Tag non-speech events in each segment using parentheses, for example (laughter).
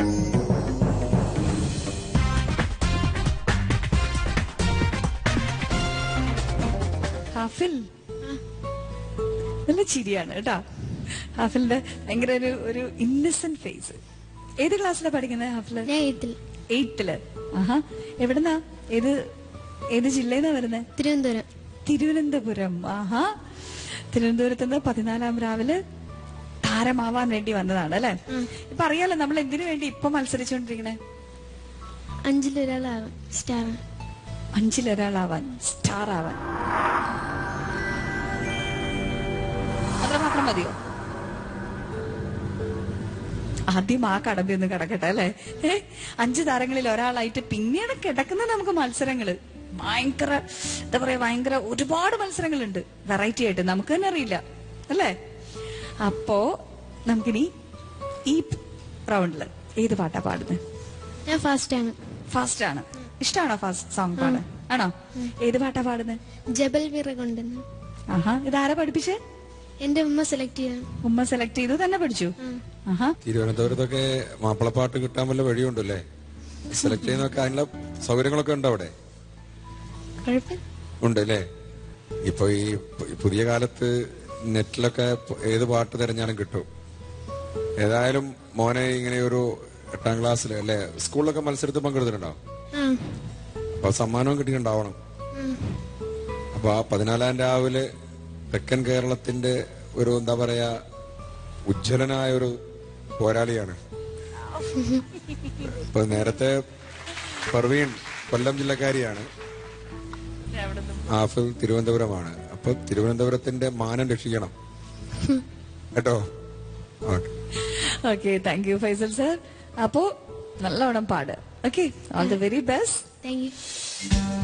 ഹാഫിൽ. നല്ല ചിരിയാണ് കേട്ടാ. ഹാഫിലിന്റെ ഭയങ്കര ഒരു ഒരു ഇന്നസെന്റ് ഫേസ് ഏത് ക്ലാസ്സിലാണ് പഠിക്കുന്നത് ഹാഫിൽ? എയ്റ്റിൽ ആഹാ. എവിടുന്നാ? ഏത് ഏത് ജില്ലയിന്നാ വരുന്നത് തിരുവനന്തപുരം. തിരുവനന്തപുരം. ആഹാ. തിരുവനന്തപുരത്ത് നിന്ന് പതിനാലാം രാവിലെ താരമാവാൻ വേണ്ടി വന്നതാണ് അല്ലെ? ഇപ്പൊ അറിയാലോ നമ്മൾ എന്തിനു വേണ്ടി ഇപ്പൊ മത്സരിച്ചുകൊണ്ടിരിക്കണേ? അഞ്ചിലൊരാളാവാം സ്റ്റാർ അഞ്ചിലൊരാളാവാൻ സ്റ്റാർ ആവാൻ. അത്രമാത്രം മതിയോ? ആദ്യം ആ കടമ്പി ഒന്ന് കിടക്കട്ടെ അല്ലെ? ഏ അഞ്ച് താരങ്ങളിൽ ഒരാളായിട്ട് പിന്നീട് കിടക്കുന്ന നമുക്ക് മത്സരങ്ങൾ. ഭയങ്കര എന്താ പറയാ ഭയങ്കര ഒരുപാട് മത്സരങ്ങളുണ്ട്. വെറൈറ്റി ആയിട്ട് നമുക്ക് തന്നെ അറിയില്ല അല്ലേ? അപ്പോ നമുക്കിനി ഈ റൗണ്ടിൽ ഏത് പാട്ടാ പാടുന്നത് ഞാൻ ഫാസ്റ്റ് ആണ് ഫാസ്റ്റ് ആണ് ഇഷ്ടമാണോ ഫാസ്റ്റ് സോങ് പാടാൻ? ആണോ? ഏത് പാട്ടാ പാടുന്നത് ജബൽ വിറ കൊണ്ടെന്ന് ആഹാ ഇതാരാ പഠിപ്പിച്ചേ? എന്റെ ഉമ്മ സെലക്ട് ചെയ്തു ഉമ്മ സെലക്ട് ചെയ്തു തന്നെ പഠിച്ചു. ആഹാ. തിരുവനന്തപുരത്തൊക്കെ മാപ്പിളപ്പാട്ട് കിട്ടാൻ വല്ല വഴിയുണ്ടല്ലേ? സെലക്ട് ചെയ്യുന്നൊക്കെ അതിനുള്ള സൗകര്യങ്ങളൊക്കെ ഉണ്ട് അവിടെ? ഉണ്ട് അല്ലേ ഇപ്പൊ ഈ പുതിയ കാലത്ത് നെറ്റിലൊക്കെ ഏത് പാട്ട് തിരഞ്ഞാലും കിട്ടും. ഏതായാലും മോനെ ഇങ്ങനെ ഒരു എട്ടാം ക്ലാസ്സിൽ അല്ലെ? സ്കൂളിലൊക്കെ മത്സരത്തിൽ പങ്കെടുത്തിട്ടുണ്ടാവും അപ്പൊ സമ്മാനവും കിട്ടിയിട്ടുണ്ടാവണം. അപ്പൊ ആ പതിനാലാം രാവിലെ തെക്കൻ കേരളത്തിന്റെ ഒരു എന്താ പറയാ ഉജ്ജ്വലനായ ഒരു പോരാളിയാണ്. (laughs) ഇപ്പൊ നേരത്തെ പർവീൺ കൊല്ലം ജില്ലക്കാരിയാണ്. ആഫിൽ തിരുവനന്തപുരമാണ്. അപ്പൊ തിരുവനന്തപുരത്തിന്റെ മാനം രക്ഷിക്കണം. (laughs) കേട്ടോ? Okay. Okay thank you Faisal sir അപ്പോ നല്ലോണം പാട് okay all the very best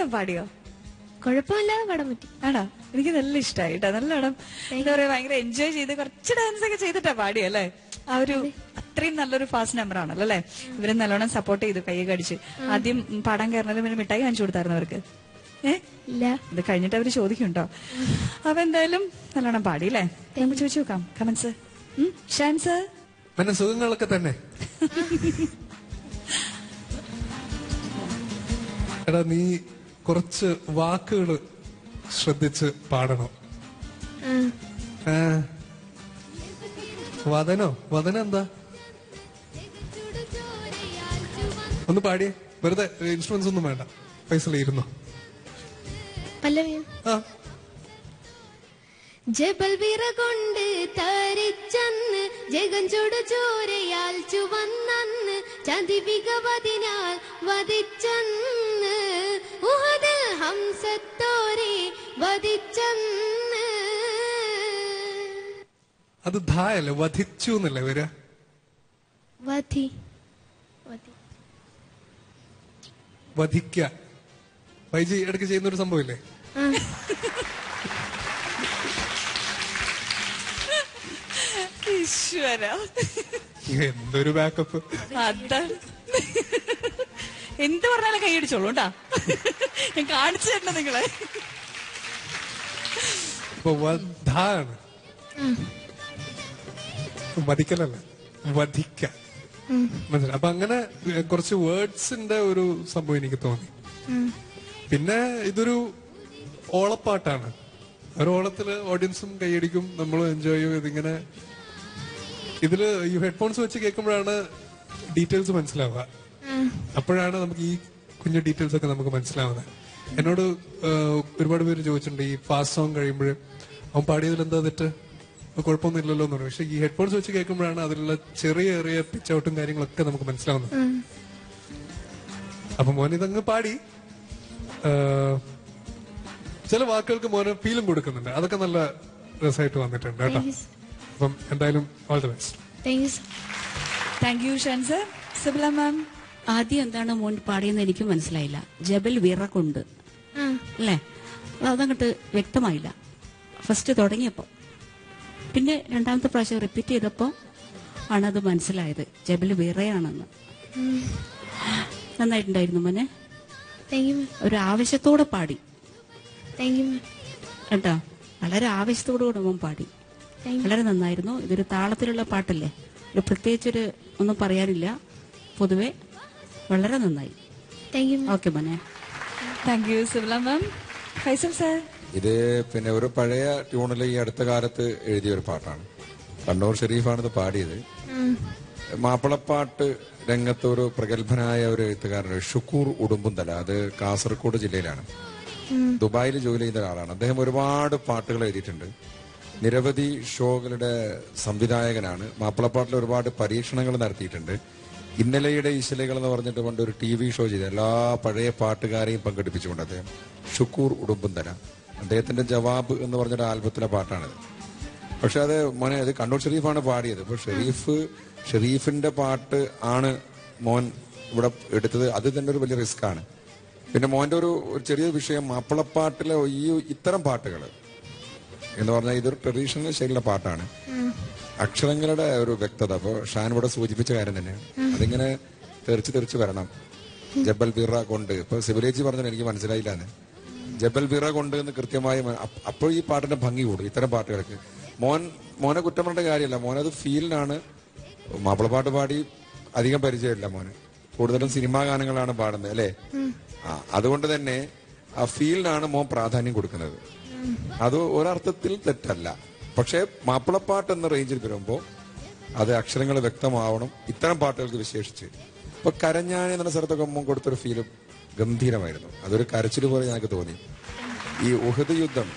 നല്ലോണം പാടിയോ? കുഴപ്പമില്ലാതെ പാടാൻ പറ്റി. ആണോ? എനിക്ക് നല്ല ഇഷ്ടമായി കേട്ടോ പടം എന്താ പറയാ ഭയങ്കര എൻജോയ് ചെയ്ത് കുറച്ച് ഡാൻസ് ഒക്കെ ചെയ്തിട്ടാ പാടി അല്ലേ? ആ ഒരു അത്രയും നല്ലൊരു ഫാസ്റ്റ് നമ്പർ ആണല്ലോ അല്ലെ? ഇവർ നല്ലോണം സപ്പോർട്ട് ചെയ്തു കൈ കടിച്ച്. ആദ്യം പാടാൻ കയറുന്നത് പിന്നെ മിഠായി കാണിച്ചു കൊടുത്തായിരുന്നു അവർക്ക്. ഇല്ല. ഇത് കഴിഞ്ഞിട്ട് അവർ ചോദിക്കുണ്ടോ അപ്പൊ എന്തായാലും നല്ലോണം പാടി അല്ലേ? നമുക്ക് ചോദിച്ചു നോക്കാം. കമൻസ് ഷാൻസ് പിന്നെ സുഖങ്ങളൊക്കെ തന്നെ. (laughs) എടാ നീ കുറച്ച് വാക്കുകൾ ശ്രദ്ധിച്ച് പാടണം. വതനോ? വതന എന്താ? ഒന്ന് പാടിയേ വെറുതെ ഇൻസ്ട്രുമെന്റ്സ് ഒന്നും വേണ്ട. പൈസ ആ. ജബൽ വിറകൊണ്ട് തരിച്ചന്ന് ജഗഞ്ചുടു ചോരയാൽ ചുവന്നന്ന് ചതിവികവതിനാൽ വധിച്ചന്ന്. ഉഹദിൽ ഹംസത്തോരെ വധിച്ചെന്ന്. അത് ധായല്ലേ? വധിച്ചു എന്നല്ലേ വരിക വധി. വധി വധിക്ക. വൈജി ഇടയ്ക്ക് ചെയ്യുന്ന ഒരു സംഭവമില്ലേ ഈശ്വര. എന്തൊരു ബാക്കപ്പ് അതാണ്. എന്ത് പറഞ്ഞാലും കൈയടിച്ചോളൂ കേട്ടാ. ഞാൻ കാണിച്ചു തരണം നിങ്ങളെ. അപ്പൊ അങ്ങനെ കുറച്ച് വേർഡ്സിന്റെ ഒരു സംഭവം എനിക്ക് തോന്നി. പിന്നെ ഇതൊരു ഓളപ്പാട്ടാണ്. ഒരു ഓളത്തിൽ ഓഡിയൻസും കൈയടിക്കും നമ്മളും എൻജോയ് ചെയ്യും ഇതിങ്ങനെ. ഇതിൽ ഈ ഹെഡ്ഫോൺസ് വെച്ച് കേൾക്കുമ്പോഴാണ് ഡീറ്റെയിൽസ് മനസ്സിലാവുക. അപ്പോഴാണ് നമുക്ക് ഈ കുഞ്ഞു ഡീറ്റെയിൽസ് ഒക്കെ നമുക്ക് മനസ്സിലാവുന്നത്. എന്നോട് ഒരുപാട് പേര് ചോദിച്ചിട്ടുണ്ട് ഈ ഫാസ്റ്റ് സോങ് കഴിയുമ്പോൾ അവൻ പാടിയതിൽ എന്താ തെറ്റ്? കുഴപ്പമൊന്നുമില്ലല്ലോ കുഴപ്പമൊന്നും ഇല്ലല്ലോ എന്ന് പറഞ്ഞു. പക്ഷെ ഈ ഹെഡ്ഫോൺസ് വെച്ച് കേൾക്കുമ്പോഴാണ് അതിലുള്ള ചെറിയ ചെറിയ പിച്ച് ഔട്ടും കാര്യങ്ങളൊക്കെ നമുക്ക് മനസ്സിലാവുന്നത്. അപ്പൊ മോൻ ഇതങ്ങ് പാടി. ചില വാക്കുകൾക്ക് മോന് ഫീലും കൊടുക്കുന്നുണ്ട്. അതൊക്കെ നല്ല രസമായിട്ട് വന്നിട്ടുണ്ട് കേട്ടോ. അപ്പം എന്തായാലും all the best thank you Shan sir Sibila ma'am ആദ്യം എന്താണ് മോൻ പാടിയെന്ന് എനിക്ക് മനസ്സിലായില്ല. ജബൽ വിറകൊണ്ട്. അല്ലേ? അതങ്ങോട്ട് വ്യക്തമായില്ല. ഫസ്റ്റ് തുടങ്ങിയപ്പോൾ പിന്നെ രണ്ടാമത്തെ പ്രാവശ്യം റിപ്പീറ്റ് ചെയ്തപ്പോൾ അത് മനസ്സിലായത്. ജബൽ വിറയാണെന്ന്. നന്നായിട്ടുണ്ടായിരുന്നു മോനെ. ഒരു ആവശ്യത്തോടെ പാടി. കേട്ടോ? വളരെ ആവശ്യത്തോടു കൂടെ മോൻ പാടി. വളരെ നന്നായിരുന്നു. ഇതൊരു താളത്തിലുള്ള പാട്ടല്ലേ? ഒരു പ്രത്യേകിച്ചൊരു ഒന്നും പറയാനില്ല. പൊതുവെ വളരെ നന്നായി. താങ്ക് യു ഓക്കെ മോനെ. Thank you Sibila ma'am Faisal sir ഇത് പിന്നെ ഒരു പഴയ ട്യൂണിൽ ഈ അടുത്ത കാലത്ത് എഴുതിയ ഒരു പാട്ടാണ്. കണ്ണൂർ ഷെരീഫാണ് ഇത് പാടിയത്. മാപ്പിളപ്പാട്ട് രംഗത്ത് ഒരു പ്രഗത്ഭനായ ഒരു എഴുത്തുകാരൻ ഷുക്കൂർ ഉടുമ്പുന്തല. അത് കാസർഗോഡ് ജില്ലയിലാണ്. ദുബായിൽ ജോലി ചെയ്യുന്ന ഒരാളാണ്. അദ്ദേഹം ഒരുപാട് പാട്ടുകൾ എഴുതിയിട്ടുണ്ട്. നിരവധി ഷോകളുടെ സംവിധായകനാണ്. മാപ്പിളപ്പാട്ടിൽ ഒരുപാട് പരീക്ഷണങ്ങൾ നടത്തിയിട്ടുണ്ട്. ഇന്നലെയുടെ ഇശലകൾ എന്ന് പറഞ്ഞിട്ട് പണ്ട് ഒരു ടി വി ഷോ ചെയ്ത എല്ലാ പഴയ പാട്ടുകാരെയും പങ്കെടുപ്പിച്ചുകൊണ്ട് അദ്ദേഹം ഷുക്കൂർ ഉടുമ്പുന്തല അദ്ദേഹത്തിന്റെ ജവാബ് എന്ന് പറഞ്ഞൊരു ആൽബത്തിലെ പാട്ടാണിത്. പക്ഷെ അത് മോനെ അത് കണ്ണൂർ ഷെരീഫാണ് പാടിയത്. അപ്പൊ ഷെരീഫ് ഷെരീഫിന്റെ പാട്ട് ആണ് മോൻ ഇവിടെ എടുത്തത്. അത് തന്നെ ഒരു വലിയ റിസ്ക് ആണ്. പിന്നെ മോന്റെ ഒരു ചെറിയ വിഷയം മാപ്പിളപ്പാട്ടിലെ ഈ ഇത്തരം പാട്ടുകൾ എന്ന് പറഞ്ഞാൽ ഇതൊരു ട്രഡീഷണൽ ശൈലിയിലെ പാട്ടാണ്. അക്ഷരങ്ങളുടെ ഒരു വ്യക്തത. അപ്പൊ ഷാൻ ഇവിടെ സൂചിപ്പിച്ച കാര്യം തന്നെയാണ്. അതിങ്ങനെ തെറിച്ച് തെറിച്ച് വരണം. ജബൽ ബിറ കൊണ്ട്. ഇപ്പൊ സിബിലേജി പറഞ്ഞത് എനിക്ക് മനസ്സിലായില്ലാന്ന് ജബൽ ബിറ കൊണ്ട് എന്ന് കൃത്യമായി അപ്പോൾ ഈ പാട്ടിന്റെ ഭംഗി കൂടും ഇത്തരം പാട്ടുകൾക്ക്. മോൻ മോനെ കുറ്റം പറഞ്ഞ കാര്യമല്ല. മോനത് ഫീലിനാണ് മാപ്പിളപ്പാട്ട് പാടി അധികം പരിചയമില്ല മോന്. കൂടുതലും സിനിമാ ഗാനങ്ങളാണ് പാടുന്നത് അല്ലേ? ആ അതുകൊണ്ട് തന്നെ ആ ഫീലിനാണ് മോൻ പ്രാധാന്യം കൊടുക്കുന്നത്. അത് ഒരർത്ഥത്തിൽ തെറ്റല്ല. പക്ഷേ മാപ്പിളപ്പാട്ട് എന്ന റേഞ്ചിൽ വരുമ്പോൾ അത് അക്ഷരങ്ങൾ വ്യക്തമാവണം. ഇത്തരം പാട്ടുകൾക്ക് വിശേഷിച്ച്. ഇപ്പൊ കരഞ്ഞാണി എന്ന സ്ഥലത്തൊക്കെ മുമ്പ് കൊടുത്തൊരു ഫീലും ഗംഭീരമായിരുന്നു. അതൊരു കരച്ചിൽ പോലെ ഞങ്ങൾക്ക് തോന്നി. ഈ ഉഹദ് യുദ്ധം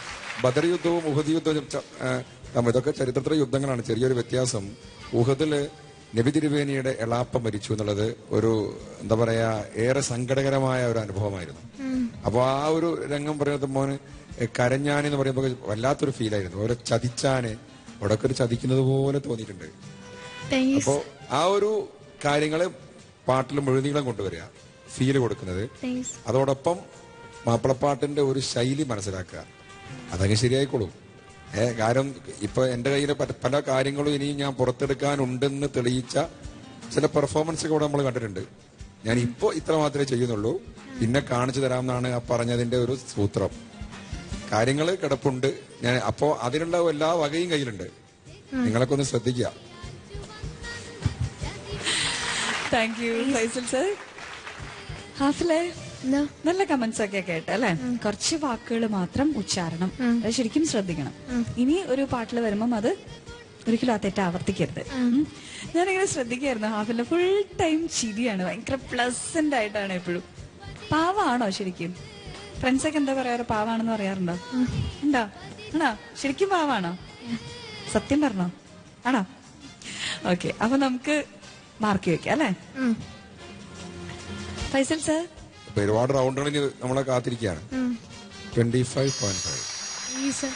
ബദർ യുദ്ധവും ഉഹദ് യുദ്ധവും ഇതൊക്കെ ചരിത്രത്തിലെ യുദ്ധങ്ങളാണ്. ചെറിയൊരു വ്യത്യാസം. ഉഹദിൽ നബി തിരുവേനിയുടെ എളാപ്പ മരിച്ചു എന്നുള്ളത് ഒരു എന്താ പറയാ ഏറെ സങ്കടകരമായ ഒരു അനുഭവമായിരുന്നു. അപ്പൊ ആ ഒരു രംഗം പറയുന്നത് മോന് കരഞ്ഞാൻ എന്ന് പറയുമ്പോൾ വല്ലാത്തൊരു ഫീലായിരുന്നു ഓരോ ചതിച്ചാന് അവിടെയൊക്കെ ഒരു ചതിക്കുന്നത് പോലെ തോന്നിയിട്ടുണ്ട്. അപ്പോ ആ ഒരു കാര്യങ്ങൾ പാട്ടിൽ മുഴുനീളം കൊണ്ടുവരിക ഫീൽ കൊടുക്കുന്നത്. അതോടൊപ്പം മാപ്പിളപ്പാട്ടിന്റെ ഒരു ശൈലി മനസ്സിലാക്കുക. അതങ്ങ് ശരിയായിക്കോളും. ഏ കാരണം ഇപ്പൊ എന്റെ കയ്യിൽ പല- കാര്യങ്ങളും ഇനിയും ഞാൻ പുറത്തെടുക്കാനുണ്ടെന്ന് തെളിയിച്ച ചില പെർഫോമൻസ് കൂടെ നമ്മൾ കണ്ടിട്ടുണ്ട്. ഞാൻ ഇപ്പോ ഇത്ര മാത്രമേ ചെയ്യുന്നുള്ളൂ. പിന്നെ കാണിച്ചു തരാമെന്നാണ് ആ പറഞ്ഞതിന്റെ ഒരു സൂത്രം. കാര്യങ്ങൾ കിടപ്പുണ്ട്. ഞാൻ അപ്പോ അതിനുള്ള എല്ലാ വകയും കയ്യിലുണ്ട്. നിങ്ങളൊക്കെ ഒന്ന് ശ്രദ്ധിക്കുക. താങ്ക് യു ഫൈസൽ സർ ഹാഫിലേ. നല്ല കമന്റ്സ് ഒക്കെ കേട്ട് അല്ലെ? കുറച്ച് വാക്കുകൾ മാത്രം ഉച്ചാരണം. അത് ശരിക്കും ശ്രദ്ധിക്കണം. ഇനി ഒരു പാട്ടിൽ വരുമ്പം അത് ഒരിക്കലും ആ തെറ്റ് ആവർത്തിക്കരുത്. ഞാനിങ്ങനെ ശ്രദ്ധിക്കായിരുന്നു ഹാഫിന്റെ ഫുൾ ടൈം ചിരിയാണ്. ഭയങ്കര പ്ലസന്റ് ആയിട്ടാണ് എപ്പോഴും. പാവാണോ ശരിക്കും? ഫ്രണ്ട്സൊക്കെ എന്താ പറയാറ്? പാവാണെന്ന് പറയാറുണ്ടോ? ഉണ്ടോ? ആണോ? ശരിക്കും പാവാണോ? സത്യം പറഞ്ഞോ? ആണോ? ഓക്കെ അപ്പൊ നമുക്ക് മാർക്ക് വെക്കാം അല്ലേ. ഫൈസൽ സർ അപ്പൊ ഒരുപാട് റൗണ്ടുകളിൽ നമ്മളെ കാത്തിരിക്കുകയാണ്. Twenty five point five sir.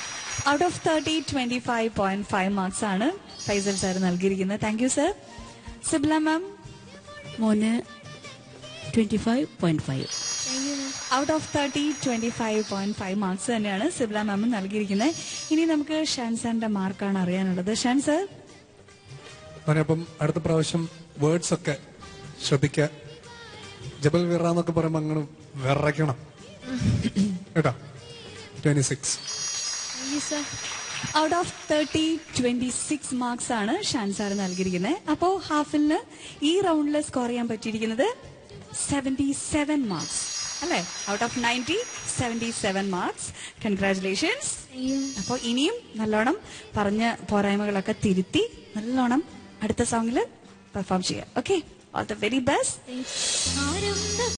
Out of thirty twenty five point five marks ആണ് ഫൈസൽ സാർ നൽകിയിരിക്കുന്നത്. Thank you sir Sibla ma'am മോന് twenty five point five Thank you, ma'am. Out of thirty twenty five point five marks തന്നെയാണ് സിബ്ല മാം നൽകിയിരിക്കുന്നത്. ഇനി നമുക്ക് ഷാൻ സാറിന്റെ മാർക്കാണ് അറിയാനുള്ളത്. Shaan sir അപ്പം അടുത്ത പ്രാവശ്യം വേർഡ്സ് ഒക്കെ ശ്രദ്ധിക്കുക. ജബൽ വിറ എന്നൊക്കെ പറയുമ്പോ അങ്ങനെ വിറയ്ക്കണം. കേട്ടോ? Twenty six out of thirty twenty six marks ആണ് ഷാൻ സാർ നൽകിയിരിക്കുന്നത് അപ്പോ ഹാഫിലിന് ഈ റൗണ്ടിൽ സ്കോർ ചെയ്യാൻ പറ്റിയിരിക്കുന്നത് സെവന്റി സെവൻ മാർക്സ് അല്ലെ out of ninety seventy seven marks congratulations അപ്പോ അപ്പോൾ ഇനിയും നല്ലോണം പറഞ്ഞ പോരായ്മകളൊക്കെ തിരുത്തി നല്ലോണം അടുത്ത സോങ്ങിൽ പെർഫോം ചെയ്യാം okay all the very best Thanks.